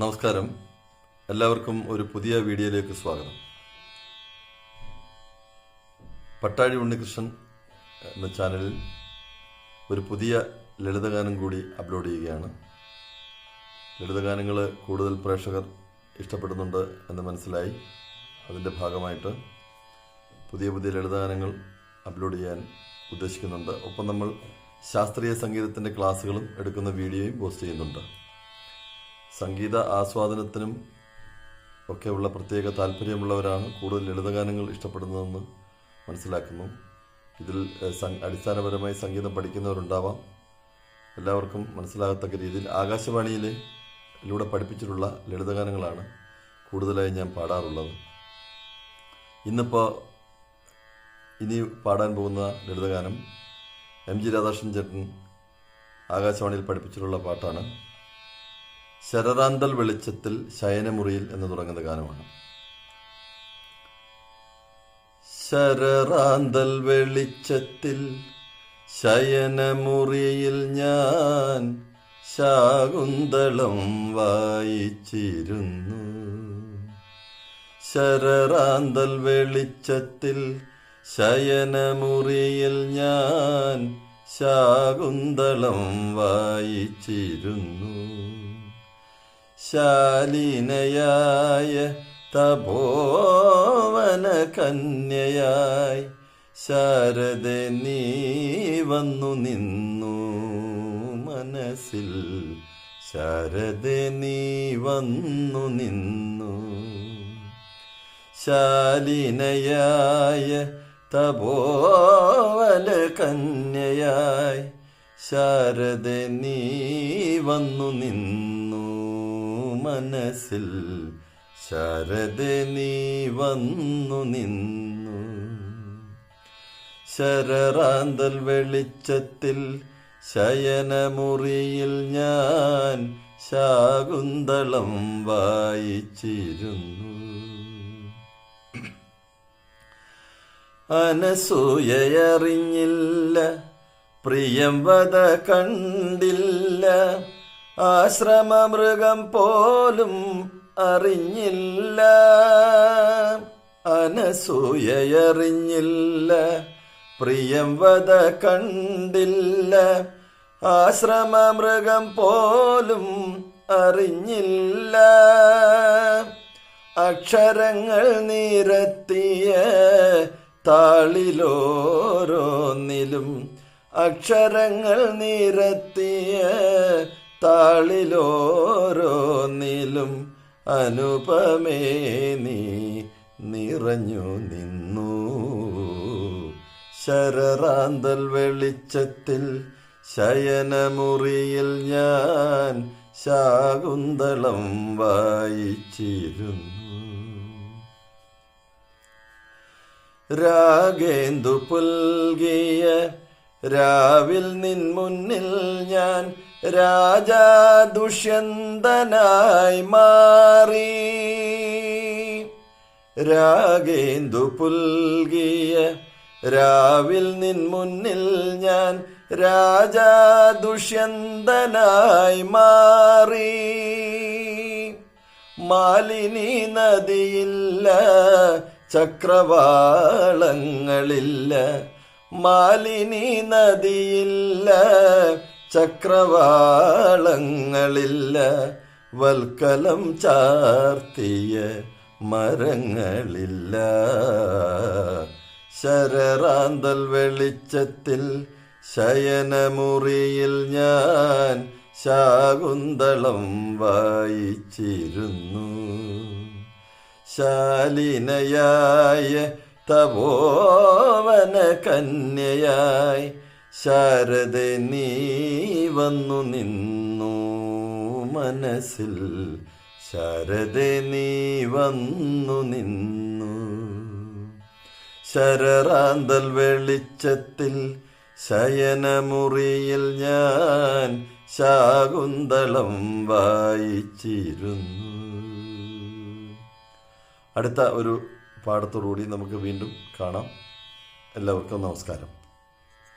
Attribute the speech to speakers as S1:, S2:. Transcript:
S1: നമസ്കാരം. എല്ലാവർക്കും ഒരു പുതിയ വീഡിയോയിലേക്ക് സ്വാഗതം. പട്ടാഴി ഉണ്ണികൃഷ്ണൻ എന്ന ചാനലിൽ ഒരു പുതിയ ലളിതഗാനം കൂടി അപ്ലോഡ് ചെയ്യുകയാണ്. ലളിതഗാനങ്ങൾ കൂടുതൽ പ്രേക്ഷകർ ഇഷ്ടപ്പെടുന്നുണ്ട് എന്ന് മനസ്സിലായി. അതിന്റെ ഭാഗമായിട്ട് പുതിയ പുതിയ ലളിതഗാനങ്ങൾ അപ്ലോഡ് ചെയ്യാൻ ഉദ്ദേശിക്കുന്നുണ്ട്. ഒപ്പം നമ്മൾ ശാസ്ത്രീയ സംഗീതത്തിന്റെ ക്ലാസ്സുകളും എടുക്കുന്ന വീഡിയോയും പോസ്റ്റ് ചെയ്യുന്നുണ്ട്. സംഗീത ആസ്വാദനത്തിനും ഒക്കെയുള്ള പ്രത്യേക താല്പര്യമുള്ളവരാണ് കൂടുതൽ ലളിതഗാനങ്ങൾ ഇഷ്ടപ്പെടുന്നതെന്ന് മനസ്സിലാക്കുന്നു. ഇതിൽ അടിസ്ഥാനപരമായി സംഗീതം പഠിക്കുന്നവരുണ്ടാവാം. എല്ലാവർക്കും മനസ്സിലാകത്തക്ക രീതിയിൽ ആകാശവാണിയിലെ ലൂടെ പഠിപ്പിച്ചിട്ടുള്ള ലളിതഗാനങ്ങളാണ് കൂടുതലായി ഞാൻ പാടാറുള്ളത്. ഇന്നിപ്പോൾ ഇനി പാടാൻ പോകുന്ന ലളിതഗാനം എം ജി രാധാകൃഷ്ണൻ ചേട്ടൻ ആകാശവാണിയിൽ പഠിപ്പിച്ചിട്ടുള്ള പാട്ടാണ്. ശരറാന്തൽ വെളിച്ചത്തിൽ ശയനമുറിയിൽ എന്ന് തുടങ്ങുന്ന ഗാനമാണ്. ശരറാന്തൽ വെളിച്ചത്തിൽ ശയനമുറിയിൽ ഞാൻ ശാകുന്തളം വായിച്ചിരുന്നു. ശരറാന്തൽ വെളിച്ചത്തിൽ ശയനമുറിയിൽ ഞാൻ ശാകുന്തളം വായിച്ചിരുന്നു. ശാലീനയായ തപോവന കന്യയായി ശാരദ നീ വന്നു നിന്നു മനസ്സിൽ. ശാരദ നീ വന്നു നിന്നു. ശാലിനയായ തപോവന കന്യയായി ശാരദ നീ വന്നു നിന്നു മനസ്സിൽ ശരദ നീ വന്നു നിന്നു. ശരറാന്തൽ വെളിച്ചത്തിൽ ശയനമുറിയിൽ ഞാൻ ശാകുന്തളം വായിച്ചിരുന്നു. അനസൂയറിഞ്ഞില്ല പ്രിയം വധ കണ്ടില്ല ആശ്രമമൃഗം പോലും അറിഞ്ഞില്ല. അനസൂയറിഞ്ഞില്ല പ്രിയം വത കണ്ടില്ല. ആശ്രമമൃഗം പോലും അറിഞ്ഞില്ല. അക്ഷരങ്ങൾ നിരത്തിയ താളിലോരോന്നിലും അക്ഷരങ്ങൾ നിരത്തിയ താളിലോരോന്നിലും അനുപമേ നീ നിറഞ്ഞു നിന്നു. ശരറാന്തൽ വെളിച്ചത്തിൽ ശയനമുറിയിൽ ഞാൻ ശാകുന്തളം വായിച്ചിരുന്നു. രാഗേന്ദു പുൽകിയ രാവിൽ നിൻ മുന്നിൽ ഞാൻ രാജാ ദുഷ്യന്തനായി മാറി. രാഗേന്ദു പുൽകിയ രാവിൽ നിൻ മുന്നിൽ ഞാൻ രാജാ ദുഷ്യന്തനായി മാറി. മാലിനി നദിയില്ല ചക്രവാളങ്ങളില്ല. മാലിനി നദിയില്ല ചക്രവാളങ്ങളില്ല വൽക്കലം ചാർത്തിയ മരങ്ങളില്ല. ശരറാന്തൽ വെളിച്ചത്തിൽ ശയനമുറിയിൽ ഞാൻ ശാകുന്തളം വായിച്ചിരുന്നു. ശാലിനയായ തപോവന കന്യയായി ശാരദ നീ വന്നു നിന്നു മനസ്സിൽ. ശാരദ നീ വന്നു നിന്നു. ശരറാന്തൽ വെളിച്ചത്തിൽ ശയനമുറിയിൽ ഞാൻ ശാകുന്തളം വായിച്ചിരുന്നു. അടുത്ത ഒരു പാഠത്തോടുകൂടി നമുക്ക് വീണ്ടും കാണാം. എല്ലാവർക്കും നമസ്കാരം.